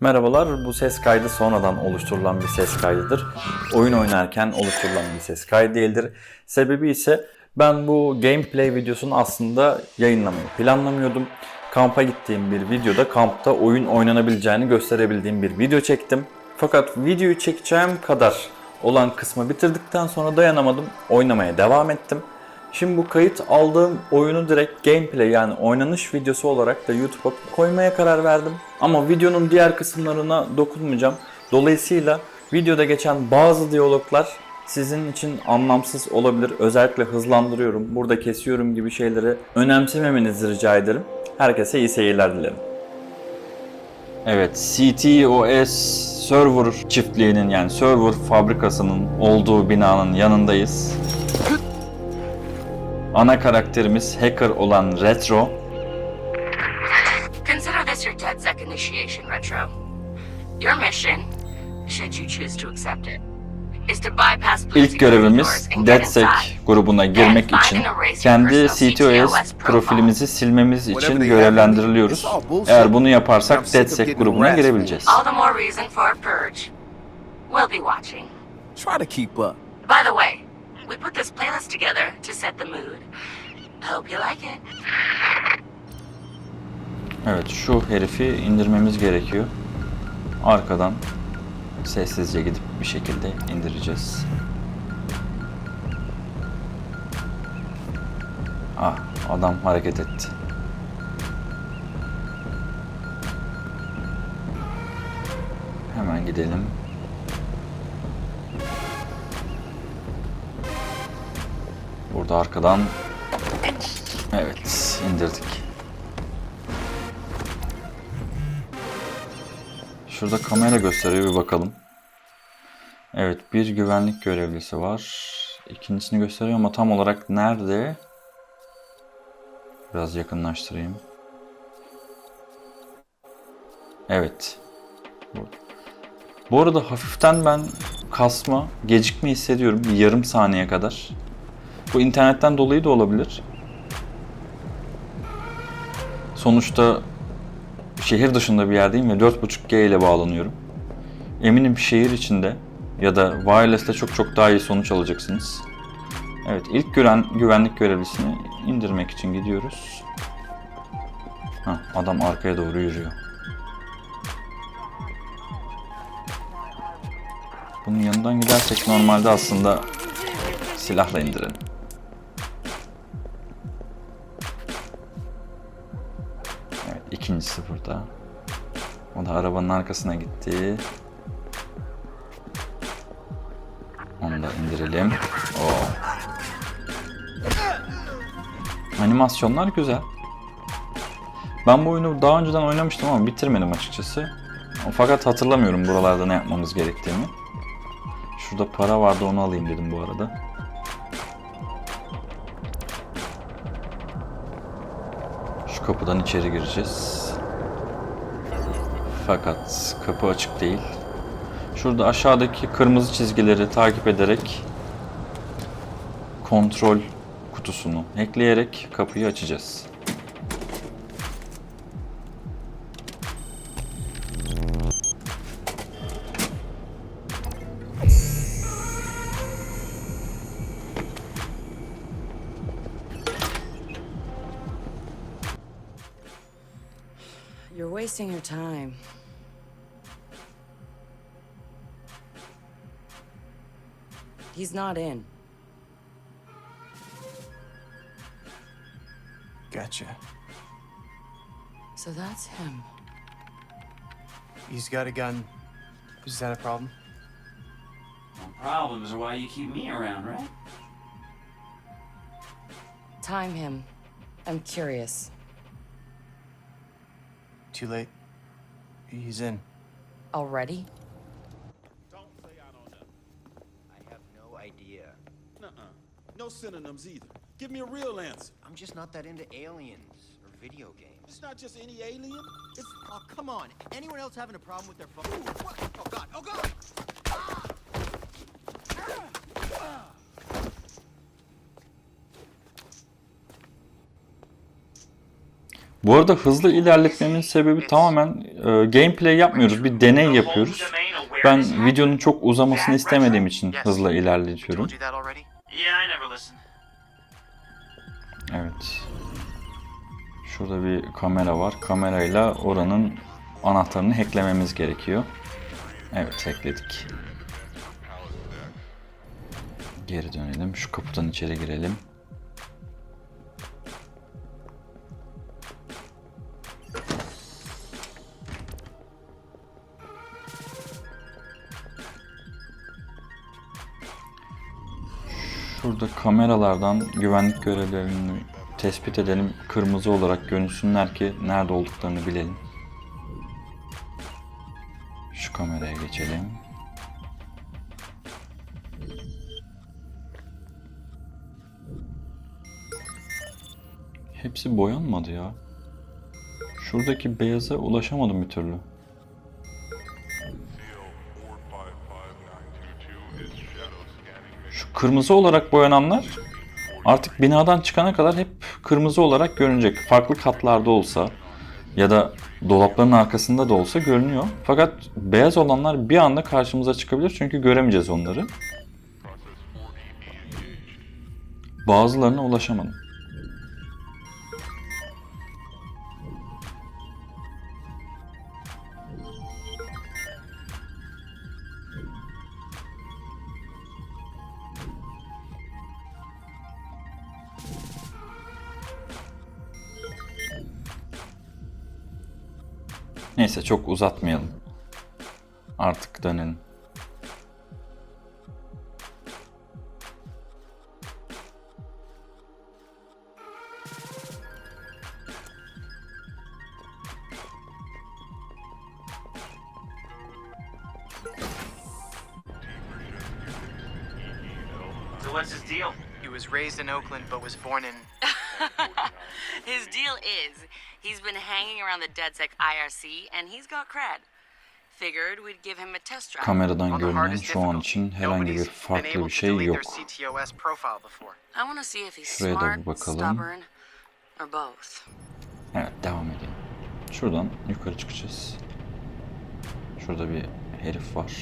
Merhabalar, bu ses kaydı sonradan oluşturulan bir ses kaydıdır. Oyun oynarken oluşturulan bir ses kaydı değildir. Sebebi ise ben bu gameplay videosunu aslında yayınlamayı planlamıyordum. Kampa gittiğim bir videoda kampta oyun oynanabileceğini gösterebildiğim bir video çektim. Fakat videoyu çekeceğim kadar olan kısmı bitirdikten sonra dayanamadım, oynamaya devam ettim. Şimdi bu kayıt aldığım oyunu direkt gameplay yani oynanış videosu olarak da YouTube'a koymaya karar verdim. Ama videonun diğer kısımlarına dokunmayacağım. Dolayısıyla videoda geçen bazı diyaloglar sizin için anlamsız olabilir. Özellikle hızlandırıyorum, burada kesiyorum gibi şeyleri önemsememenizi rica ederim. Herkese iyi seyirler dilerim. Evet, CTOS server çiftliğinin yani server fabrikasının olduğu binanın yanındayız. Ana karakterimiz hacker olan Retro. Consider this your DedSec initiation, Retro. Your mission, should you choose to accept it, İlk görevimiz DedSec grubuna girmek için kendi CTOS profilimizi silmemiz için görevlendiriliyoruz. Eğer bunu yaparsak DedSec grubuna girebileceğiz. Try to keep up. By the way, we put this playlist together to set the mood. Hope you like it. Evet şu herifi indirmemiz gerekiyor. Arkadan sessizce gidip bir şekilde indireceğiz. Ah adam hareket etti. Hemen gidelim. Burada arkadan Evet indirdik. Şurada kamera gösteriyor bir bakalım. Evet bir güvenlik görevlisi var. İkincisini gösteriyor ama tam olarak nerede? Biraz yakınlaştırayım. Evet. Bu arada hafiften ben kasma, gecikme hissediyorum bir yarım saniye kadar. Bu internetten dolayı da olabilir. Sonuçta şehir dışında bir yerdeyim ve 4.5G ile bağlanıyorum. Eminim şehir içinde ya da wireless'te çok çok daha iyi sonuç alacaksınız. Evet, ilk güven, güvenlik görevlisini indirmek için gidiyoruz. Hah, adam arkaya doğru yürüyor. Bunun yanından gidersek normalde aslında silahla indirelim. Burada. O da arabanın arkasına gitti. Onu da indirelim. Oo. Animasyonlar güzel. Ben bu oyunu daha önceden oynamıştım ama bitirmedim açıkçası. Fakat hatırlamıyorum buralarda ne yapmamız gerektiğini. Şurada para vardı onu alayım dedim bu arada. Şu kapıdan içeri gireceğiz. Fakat kapı açık değil. Şurada aşağıdaki kırmızı çizgileri takip ederek kontrol kutusunu ekleyerek kapıyı açacağız. You're wasting your time. He's not in. Gotcha. So that's him. He's got a gun. Is that a problem? Problems are why you keep me around, right? Time him. I'm curious. Too late. He's in. Already? Nuh-uh. No synonyms either. Give me a real answer. I'm just not that into aliens or video games. It's not just any alien. It's Oh, come on. Anyone else having a problem with their phone? Ooh, what? Oh, God. Oh, God! Bu arada hızlı ilerletmemin sebebi tamamen e, gameplay yapmıyoruz. Bir deney yapıyoruz. Ben videonun çok uzamasını istemediğim için hızla ilerletiyorum. Şurada bir kamera var. Kamerayla oranın anahtarını hacklememiz gerekiyor. Evet hackledik. Geri dönelim. Şu kapıdan içeri girelim. Şurada kameralardan güvenlik görevlerini tespit edelim. Kırmızı olarak görünsünler ki nerede olduklarını bilelim. Şu kameraya geçelim. Hepsi boyanmadı ya. Şuradaki beyaza ulaşamadım bir türlü. Şu kırmızı olarak boyananlar artık binadan çıkana kadar hep kırmızı olarak görünecek. Farklı katlarda olsa ya da dolapların arkasında da olsa görünüyor. Fakat beyaz olanlar bir anda karşımıza çıkabilir çünkü göremeyeceğiz onları. Bazılarına ulaşamadım. Neyse çok uzatmayalım. Artık dönelim. So what's his deal? He was raised in Oakland but was born in. He's been hanging around the DedSec IRC and he's got cred. Figured we'd give him a test drive. Kameradan görünen şu an için herhangi bir farklı bir şey yok. their CTOS profile before. I want to see if he's Şuraya da bir smart, bakalım. stubborn, or both. Evet devam edelim. Şuradan yukarı çıkacağız. Şurada bir herif var.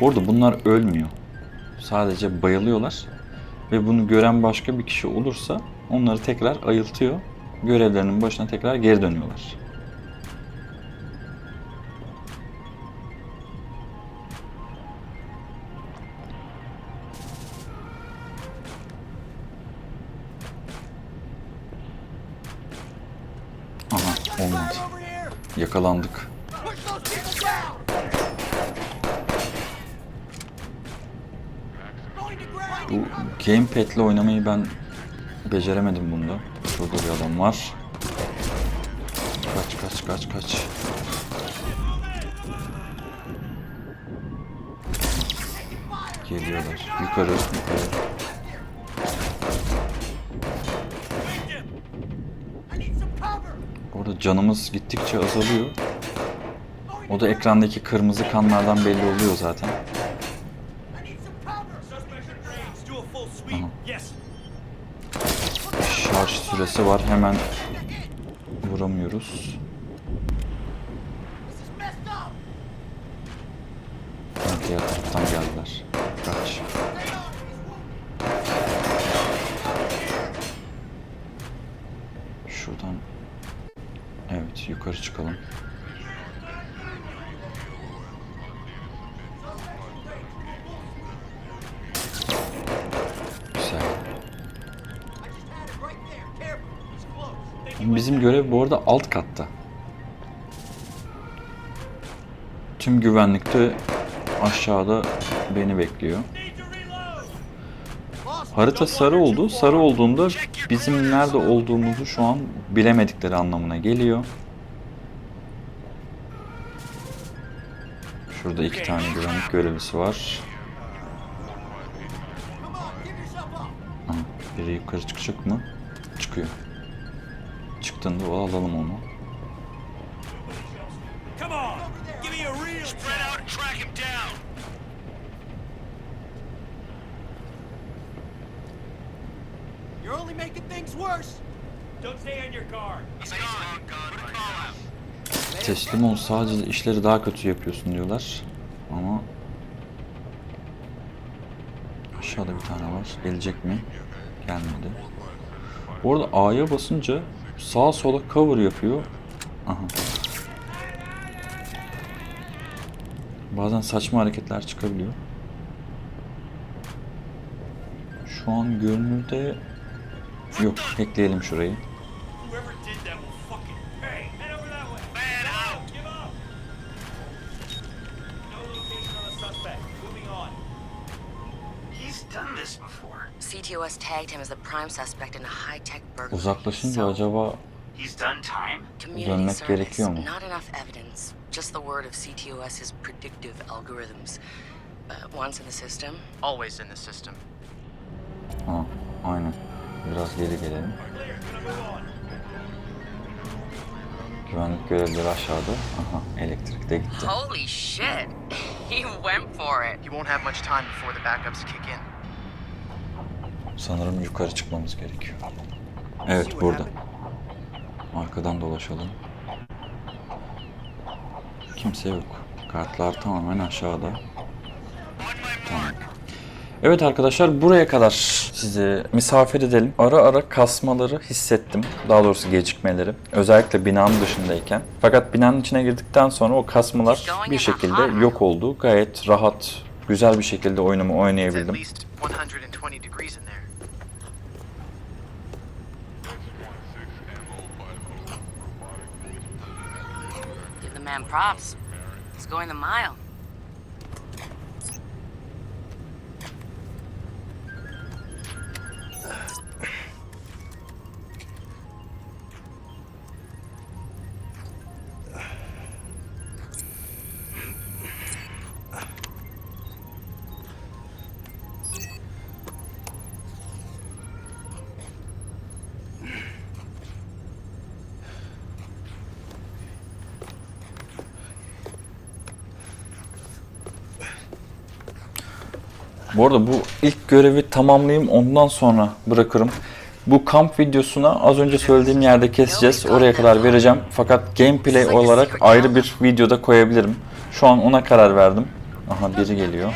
Bu arada bunlar ölmüyor. Sadece bayılıyorlar. Ve bunu gören başka bir kişi olursa onları tekrar ayıltıyor. Görevlerinin başına tekrar geri dönüyorlar. Aha olmadı. Yakalandık. Bu gamepad'le oynamayı ben beceremedim bunda. Şurada bir adam var. Kaç kaç kaç kaç. Geliyorlar. Yukarı yukarı. Orada canımız gittikçe azalıyor. O da ekrandaki kırmızı kanlardan belli oluyor zaten. I need some cover! Do a full sweep. Yes. Şarj süresi var. Hemen Bizim görev bu arada alt katta. Tüm güvenlikte aşağıda beni bekliyor. Harita sarı oldu. Sarı olduğunda bizim nerede olduğumuzu şu an bilemedikleri anlamına geliyor. Şurada iki tane güvenlik görevlisi var. Biri yukarı çıkacak mı? Çıkıyor çıktığında o alalım onu. Teslim ol sadece işleri daha kötü yapıyorsun diyorlar. Ama aşağıda bir tane var. Gelecek mi? Gelmedi. Bu arada A'ya basınca sağa sola cover yapıyor. Aha. Bazen saçma hareketler çıkabiliyor. Şu an görünürde yok. Ekleyelim şurayı. Uzaklaşınca acaba He's done time? community dönmek service, gerekiyor mu? Not enough evidence. Just the word of CTOS's predictive algorithms. Uh, once in the system, Always in the system. Ha, aynen. Biraz geri gelelim. Güvenlik görevlileri aşağıda. Aha, elektrik de gitti. holy shit! he went for it. You won't have much time before the backups kick in. Sanırım yukarı çıkmamız gerekiyor. Evet, burada. Arkadan dolaşalım. Kimse yok. Kartlar tamamen aşağıda. Tamam. Evet arkadaşlar buraya kadar sizi misafir edelim. Ara ara kasmaları hissettim. Daha doğrusu gecikmeleri. Özellikle binanın dışındayken. Fakat binanın içine girdikten sonra o kasmalar bir şekilde yok oldu. Gayet rahat, güzel bir şekilde oyunumu oynayabildim. Man props. He's going the mile. Bu arada bu ilk görevi tamamlayayım ondan sonra bırakırım. Bu kamp videosuna az önce söylediğim yerde keseceğiz. Oraya kadar vereceğim. Fakat gameplay olarak ayrı bir videoda koyabilirim. Şu an ona karar verdim. Aha biri geliyor.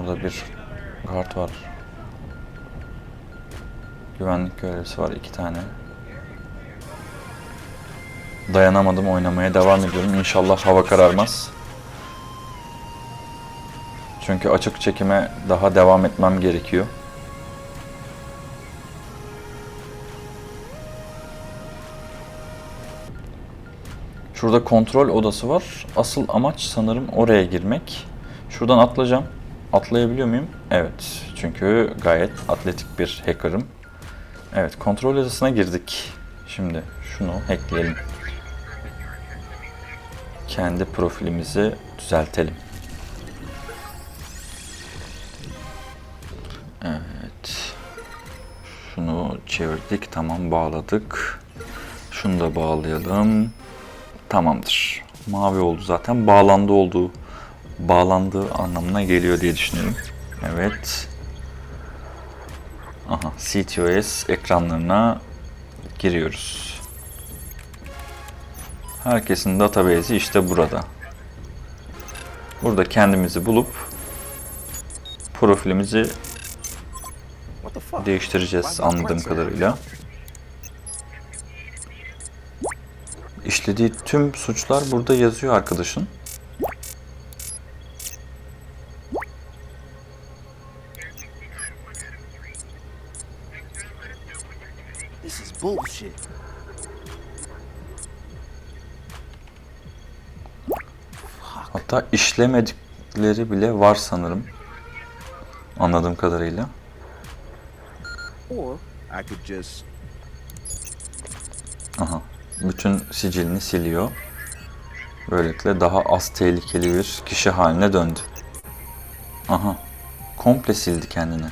Orada bir guard var. Güvenlik görevlisi var iki tane. Dayanamadım oynamaya devam ediyorum. İnşallah hava kararmaz. Çünkü açık çekime daha devam etmem gerekiyor. Şurada kontrol odası var. Asıl amaç sanırım oraya girmek. Şuradan atlayacağım. Atlayabiliyor muyum? Evet. Çünkü gayet atletik bir hacker'ım. Evet, kontrol odasına girdik. Şimdi şunu hackleyelim. Kendi profilimizi düzeltelim. Evet. Şunu çevirdik. Tamam bağladık. Şunu da bağlayalım. Tamamdır. Mavi oldu zaten. Bağlandı olduğu bağlandığı anlamına geliyor diye düşünüyorum. Evet. Aha, CTOS ekranlarına giriyoruz. Herkesin database'i işte burada. Burada kendimizi bulup profilimizi değiştireceğiz anladığım kadarıyla. İşlediği tüm suçlar burada yazıyor arkadaşın. Hatta işlemedikleri bile var sanırım. Anladığım kadarıyla. Or I could just Aha. Bütün sicilini siliyor. Böylelikle daha az tehlikeli bir kişi haline döndü. Aha. Komple sildi kendini.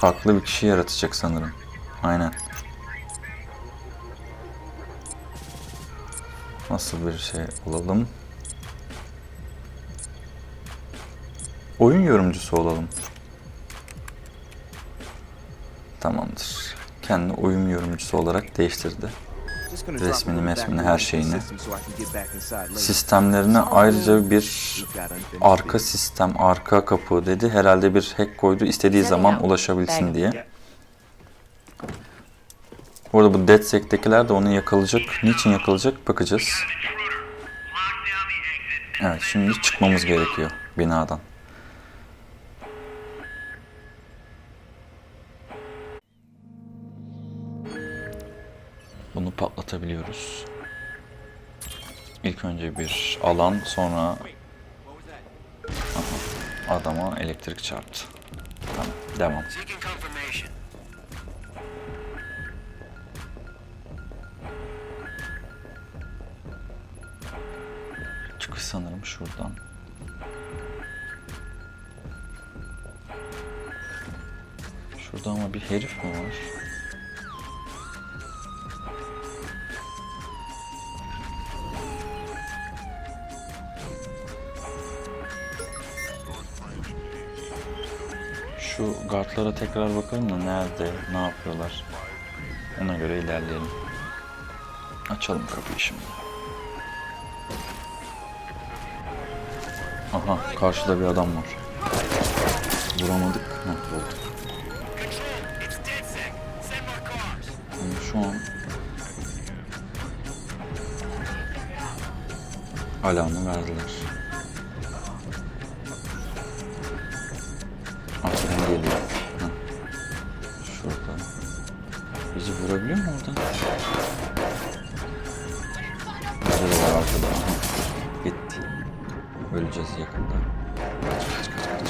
Farklı bir kişi yaratacak sanırım. Aynen. Nasıl bir şey olalım? Oyun yorumcusu olalım. Tamamdır. Kendini oyun yorumcusu olarak değiştirdi. Resmini, mesmini, her şeyini. Sistemlerine ayrıca bir arka sistem, arka kapı dedi. Herhalde bir hack koydu istediği zaman ulaşabilsin diye. Bu arada bu DedSec'tekiler de onu yakalayacak. Niçin yakalayacak bakacağız. Evet şimdi çıkmamız gerekiyor binadan. Bunu patlatabiliyoruz. İlk önce bir alan sonra Aha, adama elektrik çarptı. Tamam devam. Çıkış sanırım şuradan. Şurada ama bir herif mi var? Guardlara tekrar bakalım da nerede, ne yapıyorlar. Ona göre ilerleyelim. Açalım kapıyı şimdi. Aha karşıda bir adam var. Vuramadık. Heh, vurduk. Ama şu an alarmı verdiler. Bizi vurabiliyor mu oradan? Burada da var arkada. Aha. Gitti. Öleceğiz yakında. Kaç kaç kaç kaç.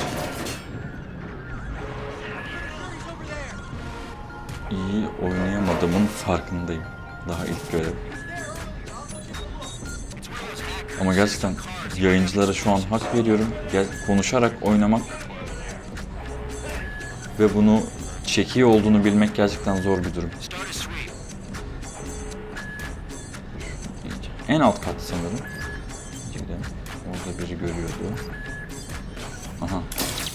İyi oynayamadığımın farkındayım. Daha ilk görev. Ama gerçekten yayıncılara şu an hak veriyorum. Gel, konuşarak oynamak ve bunu çeki olduğunu bilmek gerçekten zor bir durum. En alt kat sanırım. Gidelim. Orada biri görüyordu. Aha.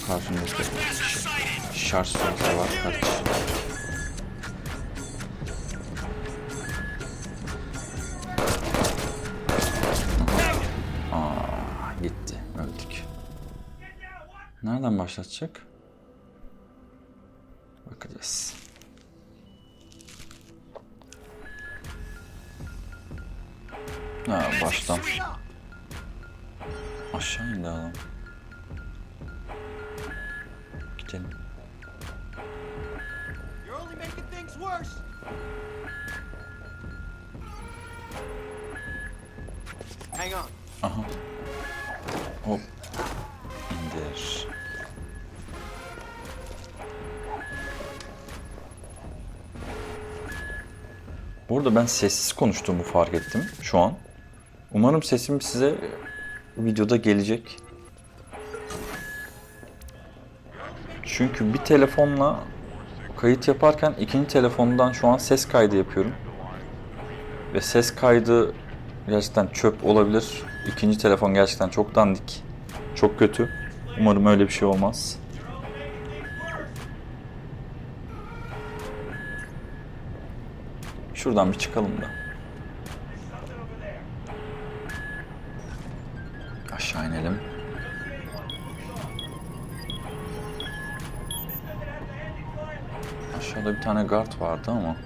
Karşımızda şarj süresi var. Kaç? Gitti. Öldük. Nereden başlatacak? Burada ben sessiz konuştuğumu fark ettim şu an. Umarım sesim size videoda gelecek. Çünkü bir telefonla kayıt yaparken ikinci telefondan şu an ses kaydı yapıyorum. Ve ses kaydı gerçekten çöp olabilir. İkinci telefon gerçekten çok dandik. Çok kötü. Umarım öyle bir şey olmaz. Şuradan bir çıkalım da. Aşağı inelim. Aşağıda bir tane guard vardı ama.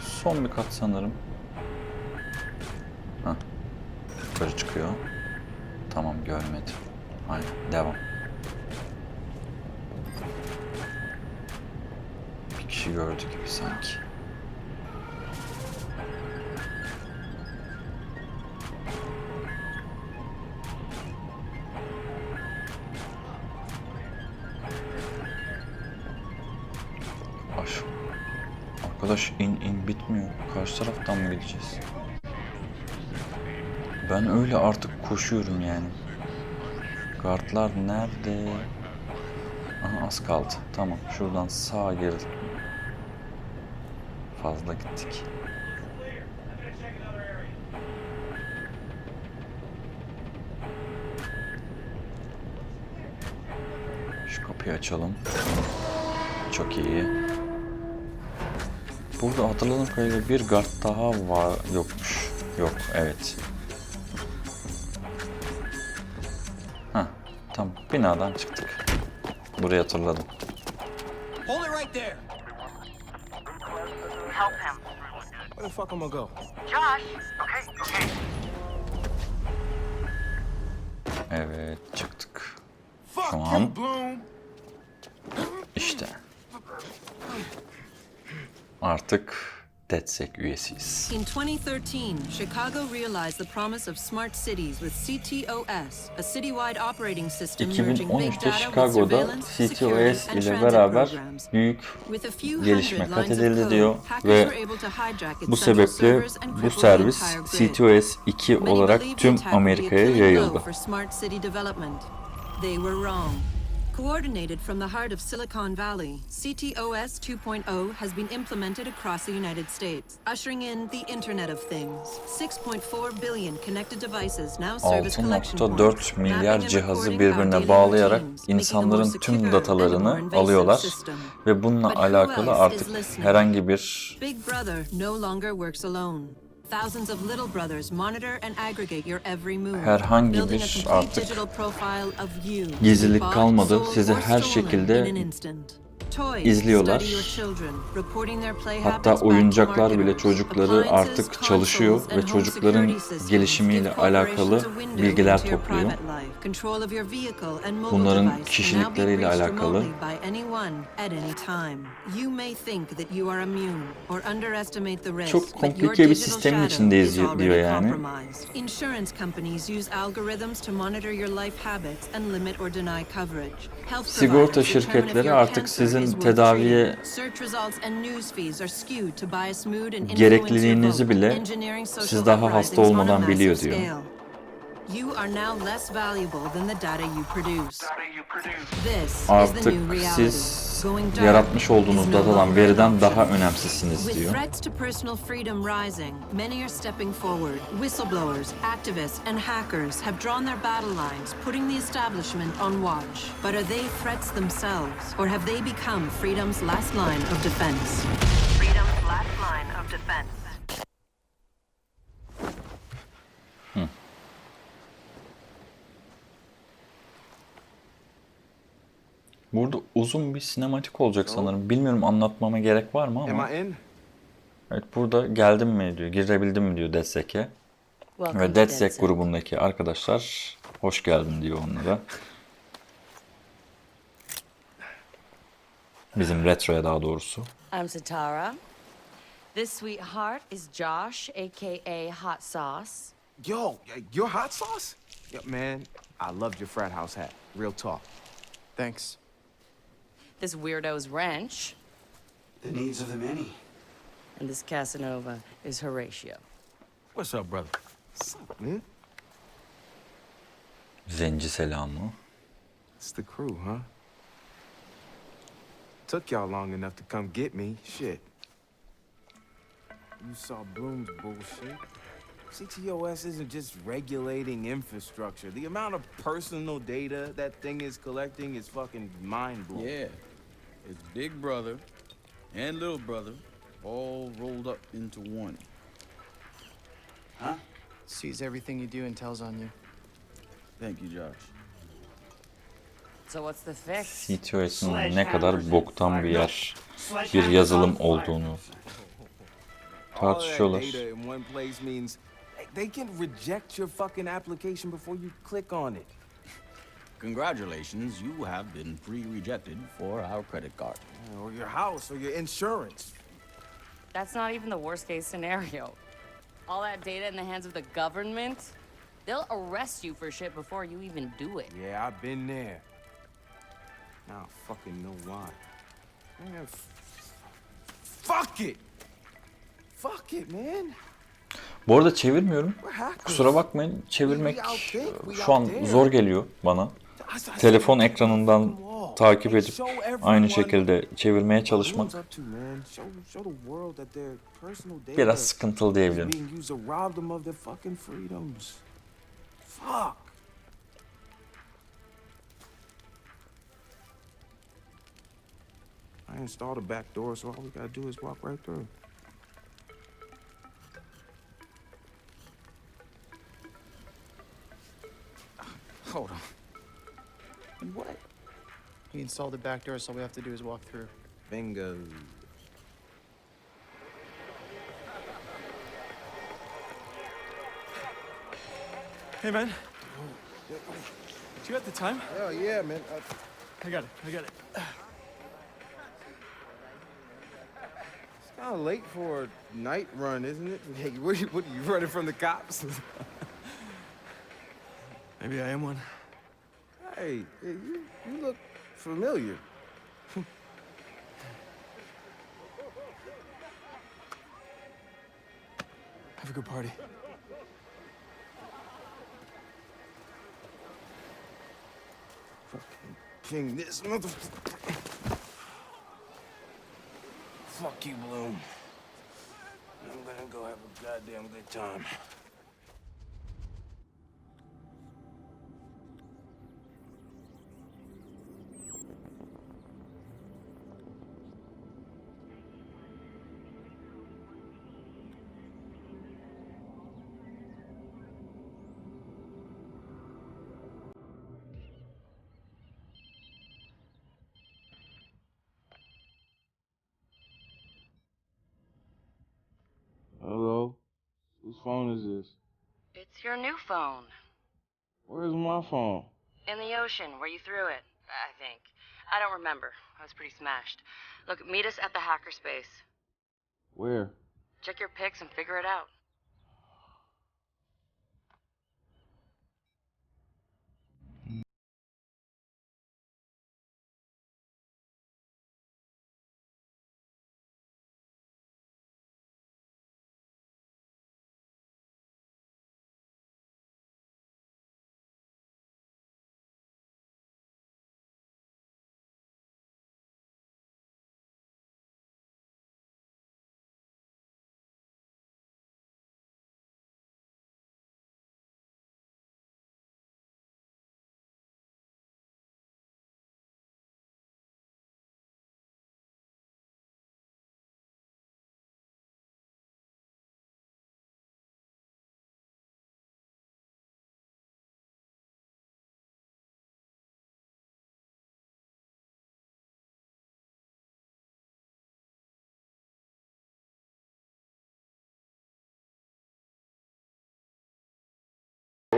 Son bir kat sanırım. Heh. Yukarı çıkıyor. Tamam görmedi. Aynen devam. Kişi gördü gibi sanki. Aş. Arkadaş in in bitmiyor. Karşı taraftan mı gideceğiz? Ben öyle artık koşuyorum yani. Kartlar nerede? Aha az kaldı. Tamam şuradan sağa girdik fazla gittik. Şu kapıyı açalım. Çok iyi. Burada hatırladığım kadarıyla bir guard daha var yokmuş. Yok evet. Ha tam binadan çıktık. Burayı hatırladım. Hold it right there. Where the fuck am I go? Josh! Okay, okay. Evet, çıktık. Şu an işte. Artık DedSec üyesiyiz. In 2013, Chicago realized the promise of smart cities with CTOS, a citywide operating system merging big 2013'te data with Chicago'da surveillance, security, CTOS ile beraber büyük gelişme kat edildi diyor ve bu sebeple bu servis. CTOS 2 Many olarak tüm Amerika'ya yayıldı. They were wrong. Coordinated from the heart of Silicon Valley, CTOS 2.0 has been implemented across the United States, ushering in the Internet of Things. 6.4 billion connected devices now serve as collection points, 6.4 milyar cihazı birbirine bağlayarak insanların tüm datalarını alıyorlar ve bununla alakalı artık herhangi bir Big Brother no longer works alone. Thousands of little brothers monitor and aggregate your every move. Herhangi bir artık gizlilik kalmadı. Sizi her şekilde izliyorlar. Hatta oyuncaklar bile çocukları artık çalışıyor ve çocukların gelişimiyle alakalı bilgiler topluyor. Bunların kişilikleriyle alakalı Çok komplike bir sistemin içindeyiz diyor yani. Sigorta şirketleri artık sizin worth tedaviye gerekliliğinizi bile siz daha hasta olmadan biliyor diyor. Scale. You are now less valuable than the data you produce. This is the Artık new reality. siz Going dark yaratmış olduğunuz no datadan, veriden daha option. önemsizsiniz With threats to personal freedom rising, many are stepping forward. Whistleblowers, activists, and hackers have drawn their battle lines, putting the establishment on watch. But are they threats themselves, or have they become freedom's last line of defense? Freedom's last line of defense. Burada uzun bir sinematik olacak sanırım. Bilmiyorum anlatmama gerek var mı Am ama. I in? Evet burada geldim mi diyor, girebildim mi diyor. Welcome Ve DedSec grubundaki arkadaşlar hoş geldin diyor onlara. Bizim retroya daha doğrusu. I'm Satara. This sweetheart is Josh, aka Hot Sauce. Yo, your hot sauce? Yo, man, I loved your frat house hat. Real talk. Thanks. This weirdo's Wrench. The needs of the many. And this Casanova is Horatio. What's up, brother? What's up, man? Zenci selamı. It's the crew, huh? Took y'all long enough to come get me. Shit. You saw Bloom's bullshit. CTOS isn't just regulating infrastructure. The amount of personal data that thing is collecting is fucking mind blowing. Yeah. It's Big Brother and Little Brother all rolled up into one. Huh? Sees everything you do and tells on you. Thank you, Josh. So what's the fix? CTOS'un ne kadar boktan bir yer, bir yazılım olduğunu tartışıyorlar. they can reject your fucking application before you click on it. Congratulations, you have been pre-rejected for our credit card. Or your house or your insurance. That's not even the worst case scenario. All that data in the hands of the government, they'll arrest you for shit before you even do it. Yeah, I've been there. Now I fucking know why. Man, f- fuck it! Fuck it, man. Bu arada çevirmiyorum. Kusura bakmayın çevirmek We outthink, we şu an zor geliyor bana. I- I Telefon ekranından takip edip aynı şekilde çevirmeye çalışmak biraz sıkıntılı diyebilirim. Fuck. installed a back door, so all we gotta do is walk right through. Hold on. What? He installed the back door, so all we have to do is walk through. Bingo. Hey, man. Do you have the time? Oh yeah, man. Uh, I got it. I got it. It's kind of late for a night run, isn't it? Hey, what, you- what are you running from the cops? Maybe I am one. Hey, hey, you, you look familiar. Have a good party. King, this mother. Fuck you, Bloom. I'm gonna go have a goddamn good time. Phone is this? It's your new phone. Where's my phone? In the ocean, where you threw it, I think. I don't remember. I was pretty smashed. Look, meet us at the hackerspace. Where? Check your pics and figure it out.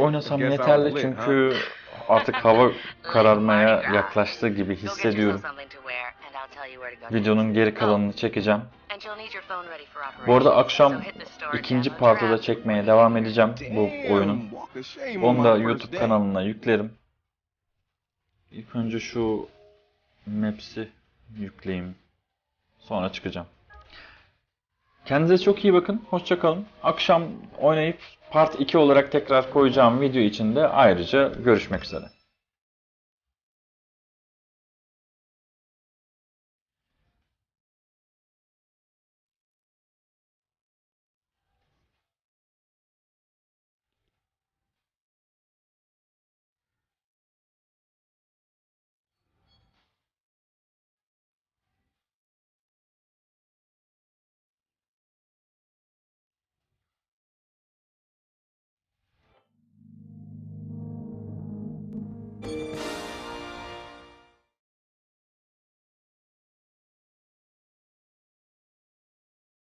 Oynasam yeterli çünkü artık hava kararmaya yaklaştığı gibi hissediyorum. Videonun geri kalanını çekeceğim. Bu arada akşam ikinci tab, partı da grab çekmeye devam edeceğim bu oyunun. Onu da YouTube kanalına yüklerim. İlk önce şu Maps'i yükleyeyim. Sonra çıkacağım. Kendinize çok iyi bakın. Hoşça kalın. Akşam oynayıp part 2 olarak tekrar koyacağım video için de ayrıca görüşmek üzere.